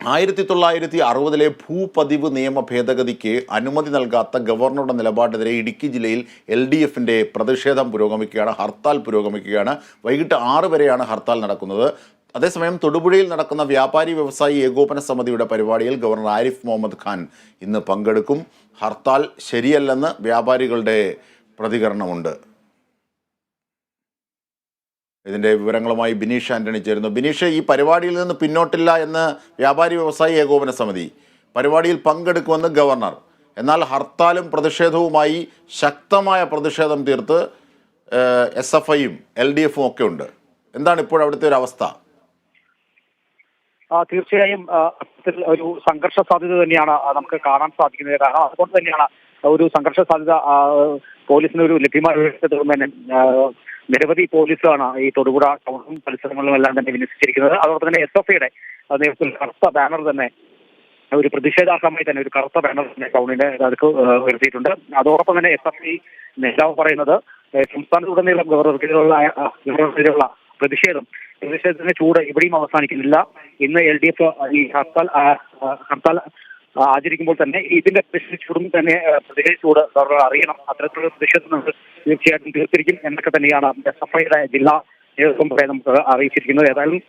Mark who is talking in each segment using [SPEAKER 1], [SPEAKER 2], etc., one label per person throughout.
[SPEAKER 1] ആയിരത്തി തൊള്ളായിരത്തി അറുപതിലെ ഭൂപതിവ് നിയമ ഭേദഗതിക്ക് അനുമതി നൽകാത്ത ഗവർണറുടെ നിലപാടിനെതിരെ ഇടുക്കി ജില്ലയിൽ എൽ ഡി എഫിന്റെ പ്രതിഷേധം പുരോഗമിക്കുകയാണ് ഹർത്താൽ പുരോഗമിക്കുകയാണ്. വൈകിട്ട് ആറ് വരെയാണ് ഹർത്താൽ നടക്കുന്നത്. അതേസമയം തൊടുപുഴയിൽ നടക്കുന്ന വ്യാപാരി വ്യവസായി ഏകോപന സമിതിയുടെ പരിപാടിയിൽ ഗവർണർ ആരിഫ് മുഹമ്മദ് ഖാൻ ഇന്ന് പങ്കെടുക്കും. ഹർത്താൽ ശരിയല്ലെന്ന് വ്യാപാരികളുടെ പ്രതികരണമുണ്ട്. ഇതിന്റെ വിവരങ്ങളുമായി ബിനീഷ് ആന്റണി ചേരുന്നു. ബിനീഷ് ഈ പരിപാടിയിൽ നിന്ന് പിന്നോട്ടില്ല എന്ന് വ്യാപാരി വ്യവസായി ഏകോപന സമിതി പരിപാടിയിൽ പങ്കെടുക്കുമെന്ന് ഗവർണർ. എന്നാൽ ഹർത്താലും പ്രതിഷേധവുമായി ശക്തമായ പ്രതിഷേധം തീർത്ത് എസ് എഫ് ഐയും എൽ ഡി എഫും ഒക്കെ ഉണ്ട്. എന്താണ് ഇപ്പോൾ അവിടുത്തെ ഒരു അവസ്ഥ?
[SPEAKER 2] തീർച്ചയായും ഒരു സംഘർഷ സാധ്യത തന്നെയാണ് നമുക്ക് കാണാൻ സാധിക്കുന്നത്. കാരണം അതുകൊണ്ട് തന്നെയാണ് ഒരു സംഘർഷ സാധ്യത പോലീസിന് ഒരു ലഭ്യമായ തുടർന്ന് തന്നെ നിരവധി പോലീസാണ് ഈ തൊടുപുഴ ടൗണും പരിസരങ്ങളിലും എല്ലാം തന്നെ വിന്യസിച്ചിരിക്കുന്നത്. അതോടൊപ്പം തന്നെ എസ് എഫ് ഐയുടെ നേതൃത്വത്തിൽ കറുത്ത ബാനർ തന്നെ ഒരു പ്രതിഷേധാർഹമായി തന്നെ ഒരു കറുത്ത ബാനർ തന്നെ ടൗണിന്റെ അടുക്ക് ഉയർത്തിയിട്ടുണ്ട്. അതോടൊപ്പം തന്നെ എസ് എഫ് ഐ നേതാവ് പറയുന്നത് സംസ്ഥാനത്തുടനീളം ഗവർണർക്കെതിരെയുള്ള ഗവർണർക്കെതിരെയുള്ള പ്രതിഷേധം പ്രതിഷേധത്തിന്റെ ചൂട് ഇവിടെയും അവസാനിക്കുന്നില്ല. ഇന്ന് എൽ ഡി എഫ് ഈ ഹർത്താൽ ഹർത്താൽ ആചരിക്കുമ്പോൾ തന്നെ ഇതിന്റെ പ്രതിഷേധ ചൂടും തന്നെ പ്രതിഷേധ ചൂട് അറിയണം. അത്തരത്തിലുള്ള പ്രതിഷേധം തീർച്ചയായിട്ടും തീർത്തിരിക്കും. എന്നൊക്കെ തന്നെയാണ് സഫയുടെ ജില്ലാ നേതൃത്വം നമുക്ക് അറിയിച്ചിരിക്കുന്നത്. ഏതായാലും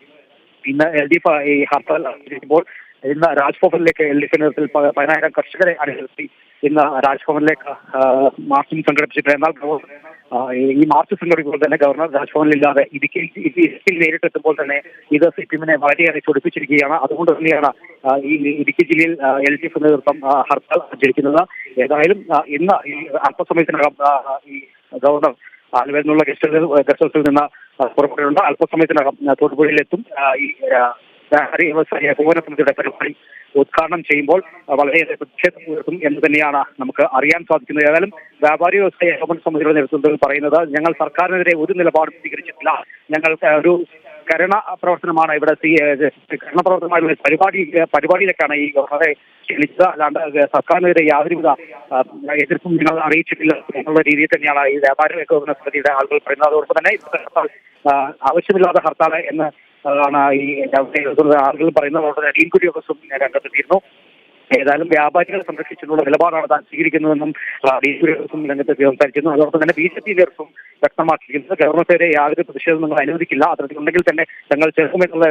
[SPEAKER 2] ഇന്ന് എൽ ഡി എഫ് ഈ ഹർത്താൽ ആചരിക്കുമ്പോൾ ഇന്ന് രാജ്ഭവനിലേക്ക് എൽ ഡി എഫ് നേതൃത്വത്തിൽ പതിനായിരം കർഷകരെ അണിനിർത്തി ഇന്ന് രാജ്ഭവനിലേക്ക് മാർച്ചും സംഘടിപ്പിച്ചിട്ടുണ്ട്. എന്നാൽ ഗവർണർ ഈ മാർച്ച് സംഘടിപ്പിക്കുമ്പോൾ തന്നെ ഗവർണർ രാജ്ഭവനിലില്ലാതെ ഇടുക്കിയിൽ ഇടുക്കിയിൽ നേരിട്ടെത്തുമ്പോൾ തന്നെ ഇത് സി പി എമ്മിനെ വളരെയേറെ ചൊടിപ്പിച്ചിരിക്കുകയാണ് അതുകൊണ്ട് തന്നെയാണ് ഈ ഇടുക്കി ജില്ലയിൽ എൽ ഡി എഫ് നേതൃത്വം ഹർത്താൽ ആചരിക്കുന്നത്. ഏതായാലും ഇന്ന് ഈ അല്പസമയത്തിനകം ഈ ഗവർണർ ആലുവയിൽ നിന്നുള്ള ഗസ്റ്റ് ഗസ്റ്റ് ഹൗസിൽ നിന്ന് പുറപ്പെടുന്നുണ്ട് അല്പസമയത്തിനകം തോട്ടുപുഴയിലെത്തും ഈ ആ, വ്യാപാരി വ്യവസായ സമിതിയുടെ പരിപാടി ഉദ്ഘാടനം ചെയ്യുമ്പോൾ വളരെയേറെ പ്രതിഷേധം ഉയർത്തും എന്ന് തന്നെയാണ് നമുക്ക് അറിയാൻ സാധിക്കുന്നത്. ഏതായാലും വ്യാപാരി വ്യവസായ ഏകോപന സമിതിയുടെ നേതൃത്വത്തിൽ പറയുന്നത് ഞങ്ങൾ സർക്കാരിനെതിരെ ഒരു നിലപാടും സ്വീകരിച്ചിട്ടില്ല. ഞങ്ങൾ ഒരു കരുണ പ്രവർത്തനമാണ് ഇവിടെ കരണ പ്രവർത്തനമായ പരിപാടി പരിപാടിയിലേക്കാണ് ഈ ഗവർണറെ ക്ഷണിച്ചത്. അല്ലാണ്ട് സർക്കാരിനെതിരെ യാതൊരുവിധ എതിർപ്പും ഞങ്ങൾ അറിയിച്ചിട്ടില്ല എന്നുള്ള രീതിയിൽ തന്നെയാണ് ഈ വ്യാപാര ഏകോപന സമിതിയുടെ ആളുകൾ പറയുന്നത്. അതോടൊപ്പം തന്നെ ആവശ്യമില്ലാത്ത ഹർത്താൽ എന്ന് ആണ് ഈ ആളുകൾ പറയുന്നത്. തന്നെ ഡീൻ കുര്യോകസും രംഗത്തെത്തിയിരുന്നു. ഏതായാലും വ്യാപാരികളെ സംരക്ഷിച്ചിട്ടുള്ള നിലപാടാണ് താൻ സ്വീകരിക്കുന്നതെന്നും ആ, രംഗത്ത് സംസാരിക്കുന്നു. അതോടൊപ്പം തന്നെ ബി ജെ പി നേതൃത്വം വ്യക്തമാക്കിയിരിക്കുന്നത് ഗവർണർക്കെതിരെ യാതൊരു പ്രതിഷേധം നിങ്ങൾ അനുവദിക്കില്ല. അത്തരത്തിലുണ്ടെങ്കിൽ തന്നെ തങ്ങൾ ചെറുക്കുമെന്നുള്ള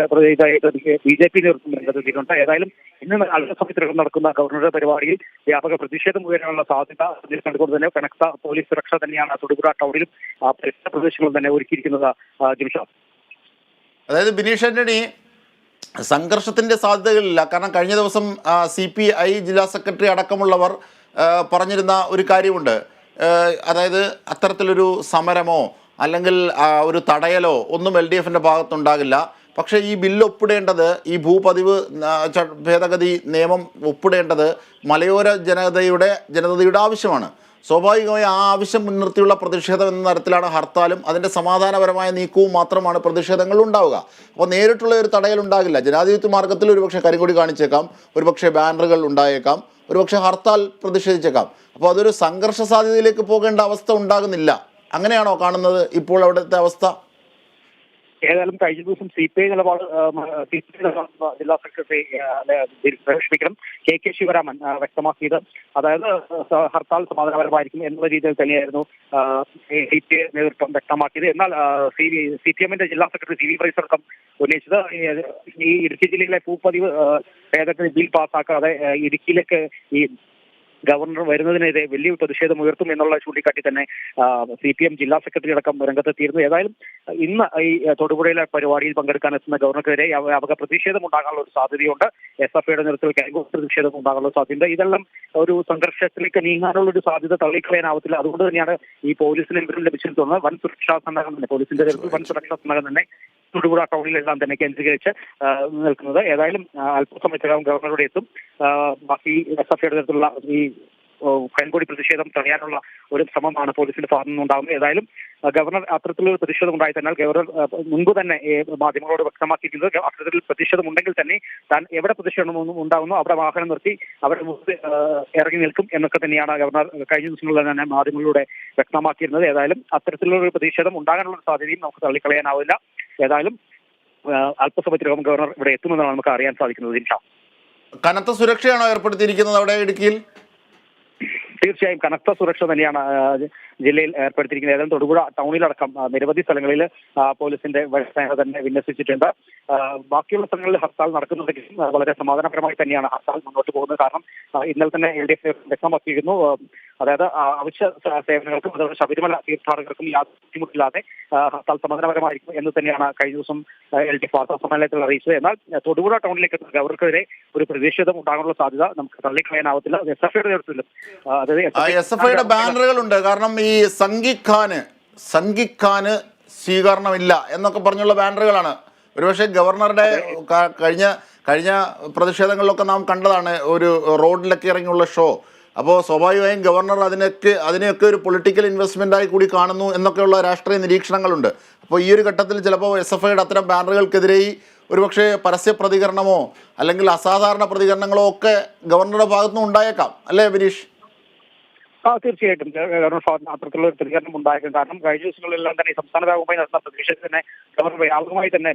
[SPEAKER 2] ബി ജെ പി നേതൃത്വം രംഗത്തെത്തിയിട്ടുണ്ട്. ഏതായാലും ഇന്ന് അല്പസമയത്തിനകം നടക്കുന്ന ഗവർണറുടെ പരിപാടിയിൽ വ്യാപക പ്രതിഷേധം ഉയരാനുള്ള സാധ്യത കണ്ടുകൊണ്ട് തന്നെ കനക്ത പോലീസ് സുരക്ഷ തന്നെയാണ് തൊടുപുഴ ടൗണിലും പരിസര പ്രദേശങ്ങളിൽ തന്നെ ഒരുക്കിയിരിക്കുന്നത് ജിംഷ
[SPEAKER 1] അതായത് ബിനീഷ് ആന്റണി സംഘർഷത്തിന്റെ സാധ്യതകളില്ല. കാരണം കഴിഞ്ഞ ദിവസം സി പി ഐ ജില്ലാ സെക്രട്ടറി അടക്കമുള്ളവർ പറഞ്ഞിരുന്ന ഒരു കാര്യമുണ്ട്. അതായത് അത്തരത്തിലൊരു സമരമോ അല്ലെങ്കിൽ ഒരു തടയലോ ഒന്നും എൽ ഡി എഫിന്റെ ഭാഗത്തുണ്ടാകില്ല. പക്ഷേ ഈ ബില്ല് ഒപ്പിടേണ്ടത് ഈ ഭൂപതിവ് ഭേദഗതി നിയമം ഒപ്പിടേണ്ടത് മലയോര ജനതയുടെ ജനതയുടെ ആവശ്യമാണ്. സ്വാഭാവികമായി ആ ആവശ്യം മുൻനിർത്തിയുള്ള പ്രതിഷേധം എന്ന തരത്തിലാണ് ഹർത്താലും അതിന്റെ സമാധാനപരമായ നീക്കവും മാത്രമാണ് പ്രതിഷേധങ്ങൾ ഉണ്ടാവുക. അപ്പോൾ നേരിട്ടുള്ള ഒരു തടയൽ ഉണ്ടാകില്ല. ജനാധിപത്യ മാർഗത്തിൽ ഒരുപക്ഷെ കരിങ്കൊടി കാണിച്ചേക്കാം ഒരുപക്ഷെ ബാനറുകൾ ഉണ്ടായേക്കാം ഒരുപക്ഷെ ഹർത്താൽ പ്രതിഷേധിച്ചേക്കാം. അപ്പോൾ അതൊരു സംഘർഷ സാധ്യതയിലേക്ക് പോകേണ്ട അവസ്ഥ ഉണ്ടാകുന്നില്ല. അങ്ങനെയാണോ കാണുന്നത് ഇപ്പോൾ അവിടുത്തെ അവസ്ഥ?
[SPEAKER 2] ഏതായാലും കഴിഞ്ഞ ദിവസം സി പി ഐ നിലപാട് സി പി ഐ നിലപാട് ജില്ലാ സെക്രട്ടറി ക്ഷമിക്കണം കെ കെ ശിവരാമൻ വ്യക്തമാക്കിയത്. അതായത് ഹർത്താൽ സമാധാനപരമായിരിക്കും എന്നുള്ള രീതിയിൽ തന്നെയായിരുന്നു സി പി ഐ നേതൃത്വം വ്യക്തമാക്കിയത്. എന്നാൽ സി സി പി എമ്മിന്റെ ജില്ലാ സെക്രട്ടറി സി വി പ്രൈസർക്കം ഉന്നയിച്ചത് ഈ- ഇടുക്കി ജില്ലയിലെ ഭൂപതിവ് ഭേദഗതി ബിൽ പാസ്സാക്കാതെ ഇടുക്കിയിലേക്ക് ഈ ഗവർണർ വരുന്നതിനെതിരെ വലിയ പ്രതിഷേധം ഉയർത്തും എന്നുള്ള ചൂണ്ടിക്കാട്ടി തന്നെ സി പി എം ജില്ലാ സെക്രട്ടറി അടക്കം രംഗത്തെത്തിയിരുന്നു. ഏതായാലും ഇന്ന് ഈ തൊടുപുഴയിലെ പരിപാടിയിൽ പങ്കെടുക്കാൻ എത്തുന്ന ഗവർണർക്കെതിരെ അവക പ്രതിഷേധം ഉണ്ടാകാനുള്ള ഒരു സാധ്യതയുണ്ട്. എസ് എഫ് ഐയുടെ നേതൃത്വത്തിൽ കാരിഗോ പ്രതിഷേധം ഉണ്ടാകാനുള്ള സാധ്യതയുണ്ട്. ഇതെല്ലാം ഒരു സംഘർഷത്തിലേക്ക് നീങ്ങാനുള്ള ഒരു സാധ്യത തള്ളിക്കളയാനാവത്തില്ല. അതുകൊണ്ട് തന്നെയാണ് ഈ പോലീസിന് വിവരം ലഭിച്ചിരുന്നത് വൻ സുരക്ഷാ സന്നാഹം തന്നെ പോലീസിന്റെ നേതൃത്വത്തിൽ വൻ സുരക്ഷാ സന്നാഹം തന്നെ തൊടുപുഴ ടൗണിലെല്ലാം തന്നെ കേന്ദ്രീകരിച്ച് നിൽക്കുന്നത്. ഏതായാലും അല്പസമയത്തിനകം ഗവർണറുടെ എത്തും. ബാക്കി ഐയുടെ തരത്തിലുള്ള ഈ ഓ, കരിങ്കൊടി പ്രതിഷേധം തടയാനുള്ള ഒരു ശ്രമമാണ് പോലീസിന്റെ ഭാഗത്തു നിന്നുണ്ടാകുന്നത്. ഏതായാലും ഗവർണർ അത്തരത്തിലൊരു പ്രതിഷേധം ഉണ്ടായി തന്നാൽ ഗവർണർ മുൻപ് തന്നെ മാധ്യമങ്ങളോട് വ്യക്തമാക്കിയിരിക്കുന്നത് അത്തരത്തിൽ പ്രതിഷേധം ഉണ്ടെങ്കിൽ തന്നെ താൻ എവിടെ പ്രതിഷേധം ഉണ്ടാകുന്നു അവിടെ വാഹനം നിർത്തി അവിടെ മുമ്പ് ഇറങ്ങി നിൽക്കും എന്നൊക്കെ തന്നെയാണ് ഗവർണർ കഴിഞ്ഞ ദിവസങ്ങളിൽ തന്നെ മാധ്യമങ്ങളിലൂടെ വ്യക്തമാക്കിയിരുന്നത്. ഏതായാലും അത്തരത്തിലുള്ള ഒരു പ്രതിഷേധം ഉണ്ടാകാനുള്ള സാധ്യതയും നമുക്ക് തള്ളിക്കളയാനാവില്ല. ഏതായാലും അല്പസമയത്തിനകം ഗവർണർ ഇവിടെ എത്തുമെന്നാണ് നമുക്ക് അറിയാൻ സാധിക്കുന്നത്.
[SPEAKER 1] കനത്ത സുരക്ഷയാണോ ഏർപ്പെടുത്തിയിരിക്കുന്നത് അവിടെ ഇടുക്കിയിൽ?
[SPEAKER 2] തീർച്ചയായും കനത്ത സുരക്ഷ തന്നെയാണ് ജില്ലയിൽ ഏർപ്പെടുത്തിയിരിക്കുന്നത്. ഏതായാലും തൊടുപുഴ ടൗണിലടക്കം നിരവധി സ്ഥലങ്ങളിൽ പോലീസിന്റെ സേന തന്നെ വിന്യസിച്ചിട്ടുണ്ട്. ബാക്കിയുള്ള സ്ഥലങ്ങളിൽ ഹർത്താൽ നടക്കുന്നുണ്ടെങ്കിലും വളരെ സമാധാനപരമായി തന്നെയാണ് ഹർത്താൽ മുന്നോട്ട് പോകുന്നത്. കാരണം ഇന്നലെ തന്നെ എൽ ഡി എഫ് വ്യക്തമാക്കിയിരുന്നു അതായത് അവശ്യ സേവനങ്ങൾക്കും അതുപോലെ ശബരിമല തീർത്ഥാടകർക്കും യാതൊരു ബുദ്ധിമുട്ടില്ലാതെ ഹർത്താൽ സമാധാനപരമായിരിക്കും എന്ന് തന്നെയാണ് കഴിഞ്ഞ ദിവസം എൽ ഡി എഫ് വാർത്താ സമ്മേളനത്തിൽ അറിയിച്ചത്. എന്നാൽ തൊടുപുഴ ടൗണിലേക്ക് ഗവർണർക്കെതിരെ ഒരു പ്രതിഷേധം ഉണ്ടാകാനുള്ള സാധ്യത നമുക്ക് തള്ളിക്കളയാനാവത്തില്ല. എസ് എഫ് ഐയുടെ നേതൃത്വത്തിലും അതായത്
[SPEAKER 1] എസ് എഫ് ഐയുടെ ബാനറുകളുണ്ട്. കാരണം ഈ സംഘിഖാന് സംഘിഖാന് സ്വീകരണമില്ല എന്നൊക്കെ പറഞ്ഞുള്ള ബാനറുകളാണ്. ഒരുപക്ഷെ ഗവർണറുടെ കഴിഞ്ഞ കഴിഞ്ഞ പ്രതിഷേധങ്ങളിലൊക്കെ നാം കണ്ടതാണ് ഒരു റോഡിലൊക്കെ ഇറങ്ങിയുള്ള ഷോ. അപ്പോൾ സ്വാഭാവികമായും ഗവർണർ അതിനൊക്കെ അതിനെയൊക്കെ ഒരു പൊളിറ്റിക്കൽ ഇൻവെസ്റ്റ്മെന്റായി കൂടി കാണുന്നു എന്നൊക്കെയുള്ള രാഷ്ട്രീയ നിരീക്ഷണങ്ങളുണ്ട്. അപ്പോൾ ഈ ഒരു ഘട്ടത്തിൽ ചിലപ്പോൾ എസ് എഫ് ഐയുടെ അത്തരം ബാനറുകൾക്കെതിരെ ഒരുപക്ഷെ പരസ്യ പ്രതികരണമോ അല്ലെങ്കിൽ അസാധാരണ പ്രതികരണങ്ങളോ ഒക്കെ ഗവർണറുടെ ഭാഗത്തുനിന്ന് ഉണ്ടായേക്കാം. അല്ലേ ബിനീഷ്
[SPEAKER 2] ആ തീർച്ചയായിട്ടും. ഗവർണർ ഭാഗത്ത് അത്തരത്തിലുള്ള ഒരു പ്രതികരണം ഉണ്ടായേക്കും. കാരണം കഴിഞ്ഞ ദിവസങ്ങളിലെല്ലാം തന്നെ സംസ്ഥാന വ്യാപകമായി നടന്ന പ്രതിഷേധത്തിന് ഗവർണർ വ്യാപകമായി തന്നെ